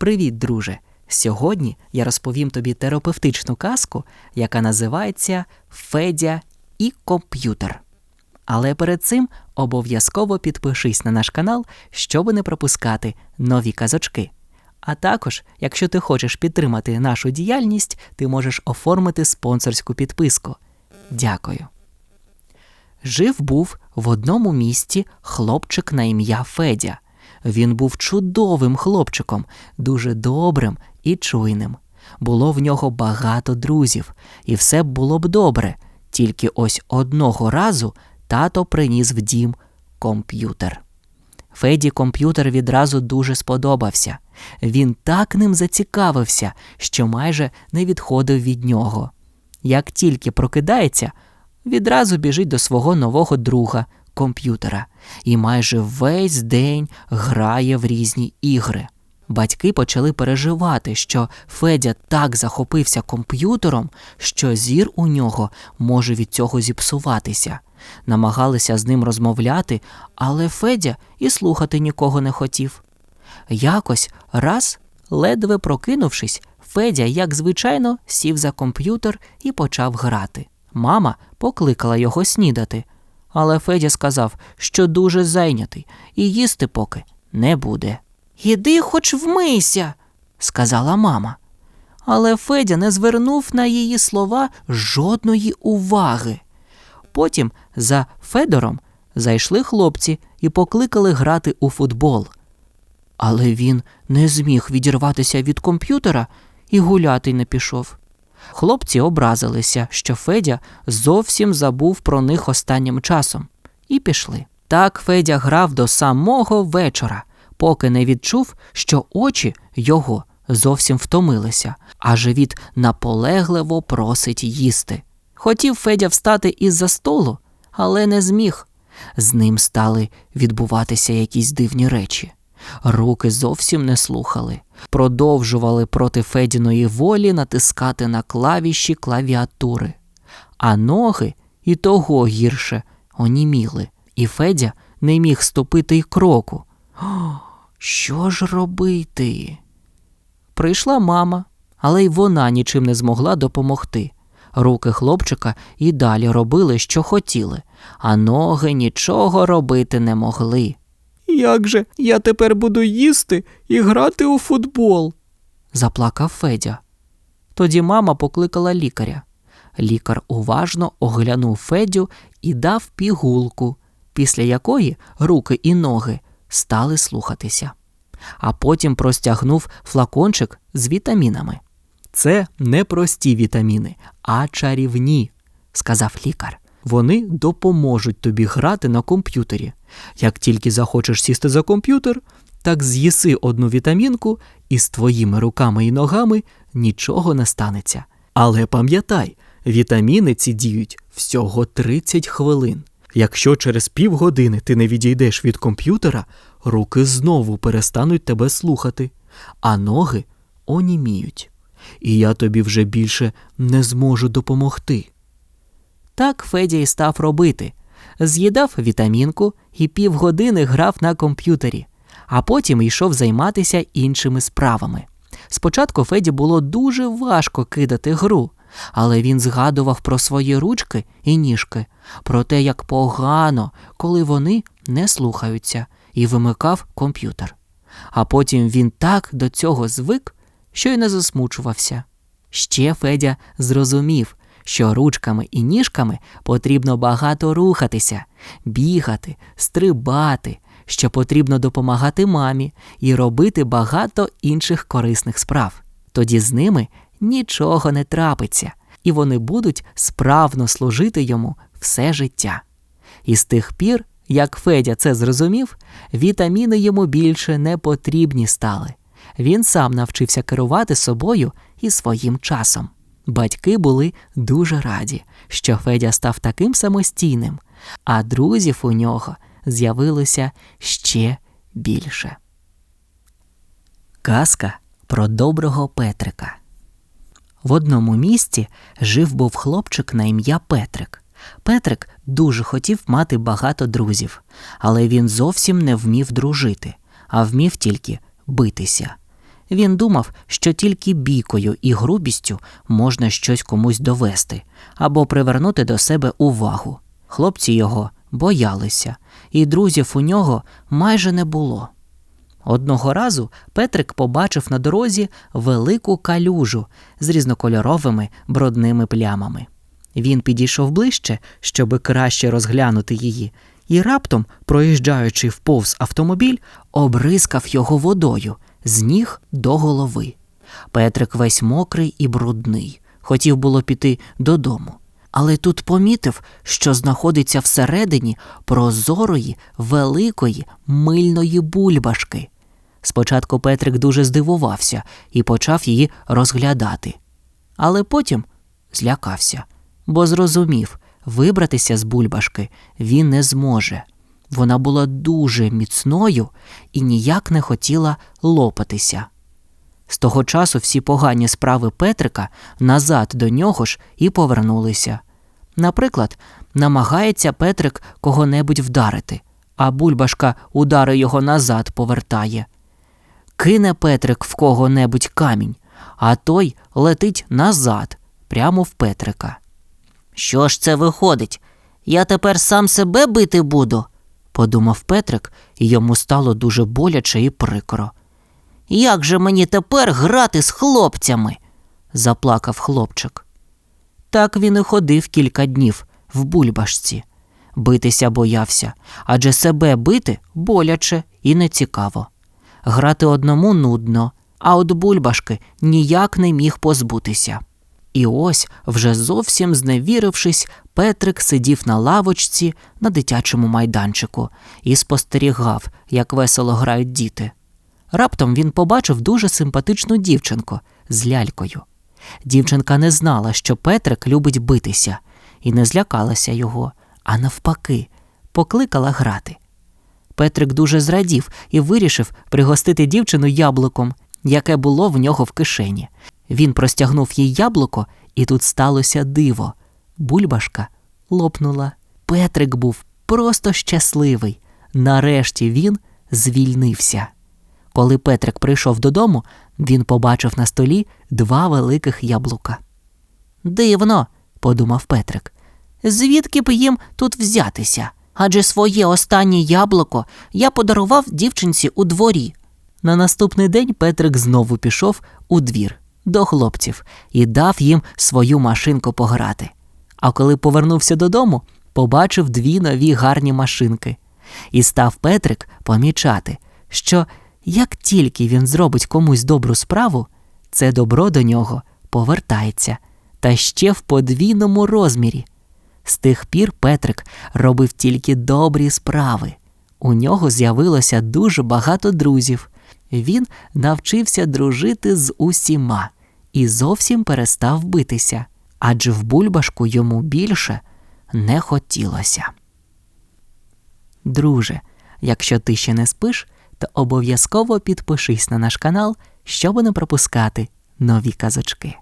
Привіт, друже! Сьогодні я розповім тобі терапевтичну казку, яка називається Федя і комп'ютер. Але перед цим обов'язково підпишись на наш канал, щоб не пропускати нові казочки. А також, якщо ти хочеш підтримати нашу діяльність, ти можеш оформити спонсорську підписку. Дякую. Жив був в одному місті хлопчик на ім'я Федя. Він був чудовим хлопчиком, дуже добрим і чуйним. Було в нього багато друзів, і все було б добре, тільки ось одного разу тато приніс в дім комп'ютер. Феді комп'ютер відразу дуже сподобався. Він так ним зацікавився, що майже не відходив від нього. Як тільки прокидається, відразу біжить до свого нового друга комп'ютера і майже весь день грає в різні ігри. Батьки почали переживати, що Федя так захопився комп'ютером, що зір у нього може від цього зіпсуватися. Намагалися з ним розмовляти, але Федя і слухати нікого не хотів. Якось раз, ледве прокинувшись, Федя, як звичайно, сів за комп'ютер і почав грати. Мама покликала його снідати, але Федя сказав, що дуже зайнятий і їсти поки не буде. Іди хоч вмийся, сказала мама. Але Федя не звернув на її слова жодної уваги. Потім за Федором зайшли хлопці і покликали грати у футбол. Але він не зміг відірватися від комп'ютера і гуляти не пішов. Хлопці образилися, що Федя зовсім забув про них останнім часом, і пішли. Так Федя грав до самого вечора, поки не відчув, що очі його зовсім втомилися, а живіт наполегливо просить їсти. Хотів Федя встати із-за столу, але не зміг. З ним стали відбуватися якісь дивні речі. Руки зовсім не слухали, продовжували проти Федіної волі натискати на клавіші клавіатури, а ноги і того гірше оніміли, і Федя не міг ступити й кроку. О, що ж робити? Прийшла мама, але й вона нічим не змогла допомогти. Руки хлопчика і далі робили, що хотіли, а ноги нічого робити не могли. Як же я тепер буду їсти і грати у футбол? заплакав Федя. Тоді мама покликала лікаря. Лікар уважно оглянув Федю і дав пігулку, після якої руки і ноги стали слухатися, а потім простягнув флакончик з вітамінами. Це не прості вітаміни, а чарівні, сказав лікар. Вони допоможуть тобі грати на комп'ютері. Як тільки захочеш сісти за комп'ютер, так з'їси одну вітамінку, і з твоїми руками і ногами нічого не станеться. Але пам'ятай, вітаміни ці діють всього 30 хвилин. Якщо через півгодини ти не відійдеш від комп'ютера, руки знову перестануть тебе слухати, а ноги оніміють. І я тобі вже більше не зможу допомогти. Так Федя і став робити. З'їдав вітамінку і півгодини грав на комп'ютері, а потім йшов займатися іншими справами. Спочатку Феді було дуже важко кидати гру, але він згадував про свої ручки і ніжки, про те, як погано, коли вони не слухаються, і вимикав комп'ютер. А потім він так до цього звик, що й не засмучувався. Ще Федя зрозумів, що ручками і ніжками потрібно багато рухатися, бігати, стрибати, що потрібно допомагати мамі і робити багато інших корисних справ. Тоді з ними нічого не трапиться, і вони будуть справно служити йому все життя. І з тих пір, як Федя це зрозумів, вітаміни йому більше не потрібні стали. Він сам навчився керувати собою і своїм часом. Батьки були дуже раді, що Федя став таким самостійним, а друзів у нього з'явилося ще більше. Казка про доброго Петрика. В одному місті жив був хлопчик на ім'я Петрик. Петрик дуже хотів мати багато друзів, але він зовсім не вмів дружити, а вмів тільки битися. Він думав, що тільки бійкою і грубістю можна щось комусь довести або привернути до себе увагу. Хлопці його боялися, і друзів у нього майже не було. Одного разу Петрик побачив на дорозі велику калюжу з різнокольоровими брудними плямами. Він підійшов ближче, щоби краще розглянути її, і раптом, проїжджаючи вповз автомобіль, обрискав його водою з ніг до голови. Петрик весь мокрий і брудний, хотів було піти додому. Але тут помітив, що знаходиться всередині прозорої, великої мильної бульбашки. Спочатку Петрик дуже здивувався і почав її розглядати. Але потім злякався, бо зрозумів, вибратися з бульбашки він не зможе. Вона була дуже міцною і ніяк не хотіла лопатися. З того часу всі погані справи Петрика назад до нього ж і повернулися. Наприклад, намагається Петрик кого-небудь вдарити, а бульбашка удари його назад повертає. Кине Петрик в кого-небудь камінь, а той летить назад, прямо в Петрика. Що ж це виходить? Я тепер сам себе бити буду, подумав Петрик, і йому стало дуже боляче і прикро. Як же мені тепер грати з хлопцями? заплакав хлопчик. Так він і ходив кілька днів в бульбашці. Битися боявся, адже себе бити боляче і нецікаво. Грати одному нудно, а от бульбашки ніяк не міг позбутися. І ось, вже зовсім зневірившись, Петрик сидів на лавочці на дитячому майданчику і спостерігав, як весело грають діти. Раптом він побачив дуже симпатичну дівчинку з лялькою. Дівчинка не знала, що Петрик любить битися, і не злякалася його, а навпаки, покликала грати. Петрик дуже зрадів і вирішив пригостити дівчину яблуком, яке було в нього в кишені. Він простягнув їй яблуко, і тут сталося диво. Бульбашка лопнула. Петрик був просто щасливий. Нарешті він звільнився. Коли Петрик прийшов додому, він побачив на столі два великих яблука. Дивно, подумав Петрик. Звідки б їм тут взятися? Адже своє останнє яблуко я подарував дівчинці у дворі. На наступний день Петрик знову пішов у двір до хлопців і дав їм свою машинку пограти. А коли повернувся додому, побачив дві нові гарні машинки. І став Петрик помічати, що як тільки він зробить комусь добру справу, це добро до нього повертається, та ще в подвійному розмірі. З тих пір Петрик робив тільки добрі справи. У нього з'явилося дуже багато друзів. Він навчився дружити з усіма і зовсім перестав битися, адже в бульбашку йому більше не хотілося. Друже, якщо ти ще не спиш, то обов'язково підпишись на наш канал, щоб не пропускати нові казочки.